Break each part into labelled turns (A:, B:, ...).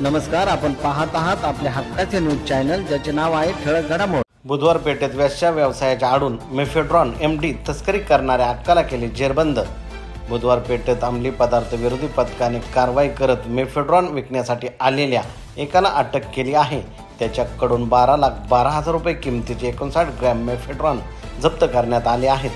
A: नमस्कार आपण पाहत आहात आपल्या हक्काचे न्यूज चॅनल ज्याचे नाव आहे ठळक घडामोड.
B: बुधवार पेठेत व्यासच्या व्यवसायाच्या आडून मेफेड्रॉन एम डी तस्करी करणाऱ्या अक्काला केली जेरबंद. बुधवार पेठेत अंमली पदार्थ विरोधी पथकाने कारवाई करत मेफेड्रॉन विकण्यासाठी आलेल्या एकाला अटक केली आहे. त्याच्याकडून बारा लाख बारा हजार रुपये किमतीचे एकोणसाठ ग्रॅम मेफेड्रॉन जप्त करण्यात आले आहेत.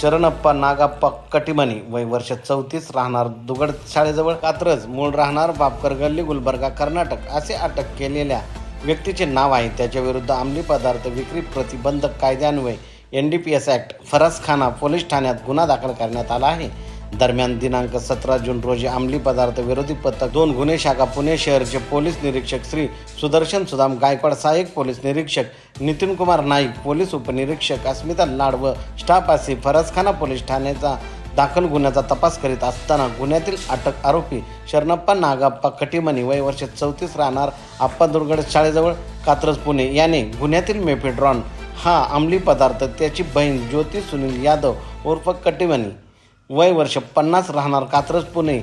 B: शरणप्पा नागाप्पा कटिमणी वय वर्ष चौतीस राहणार दुगड शाळेजवळ. कात्रज मूळ राहणार बापकर गल्ली गुलबर्गा कर्नाटक. असे अटक केलेल्या व्यक्तीचे नाव आहे. त्याच्या विरुद्ध अंमली पदार्थ विक्री प्रतिबंधक कायद्यान्वये N D P S act Faraskhana police ठाण्यात गुन्हा दाखल करण्यात आला आहे. दरम्यान दिनांक सतरा जून रोजी अंमली पदार्थ विरोधी पथक दोन गुन्हे शाखा पुणे शहरचे पोलीस निरीक्षक श्री सुदर्शन सुदाम गायकवाड सहाय्यक पोलीस निरीक्षक नितीन कुमार नाईक पोलीस उपनिरीक्षक अस्मिता लाड व स्टाफ असे फरसखाना पोलीस ठाण्याचा दाखल गुन्ह्याचा तपास करीत असताना गुन्ह्यातील अटक आरोपी शरणप्पा नागाप्पा कटिमणी वय वर्ष चौतीस राहणार आप्पा दुर्गड शाळेजवळ कात्रज पुणे. याने गुन्ह्यातील मेफेड्रॉन हा अंमली पदार्थ त्याची बहीण ज्योती सुनील यादव उर्फ कटिमणी वय वर्ष पन्नास राहणार कात्रज पुणे.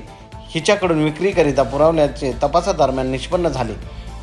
B: हिच्याकडून विक्रीकरिता पुरवल्याचे तपासादरम्यान निष्पन्न झाले.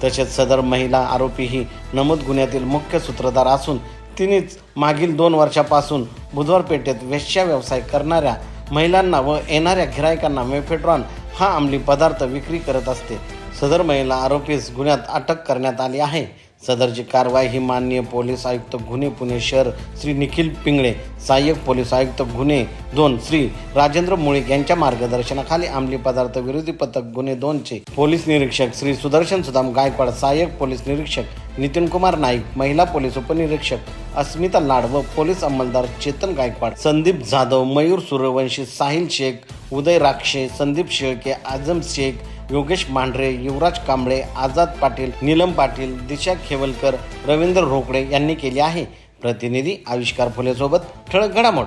B: तसेच सदर महिला आरोपी ही नमूद गुन्ह्यातील मुख्य सूत्रधार असून तिनेच मागील दोन वर्षापासून बुधवार पेठेत वेश्या व्यवसाय करणाऱ्या महिलांना व येणाऱ्या गिरायकांना मेफेड्रॉन हा अंमली पदार्थ विक्री करत असते. सदर महिला आरोपीस गुन्ह्यात अटक करण्यात आली आहे. सदरची कारवाई ही माननीय पोलीस आयुक्त गुन्हे पुणे शहर श्री निखिल पिंगळे सहाय्यक पोलीस आयुक्त गुन्हे दोन श्री राजेंद्र मुळीक यांच्या मार्गदर्शनाखाली अंमली पदार्थ विरोधी पथक गुन्हे दोनचे पोलीस निरीक्षक श्री सुदर्शन सुदाम गायकवाड सहाय्यक पोलीस निरीक्षक नितीन कुमार नाईक महिला पोलीस उपनिरीक्षक अस्मिता लाड व पोलीस अंमलदार चेतन गायकवाड संदीप जाधव मयूर सूर्यवंशी साहिल शेख उदय राक्षे संदीप शेळके आझम शेख योगेश मांढरे युवराज कांबळे आझाद पाटील नीलम पाटील दिशा खेवलकर रवींद्र रोकडे यांनी केली आहे. प्रतिनिधी आविष्कार फुलेसोबत ठळक घडामोड.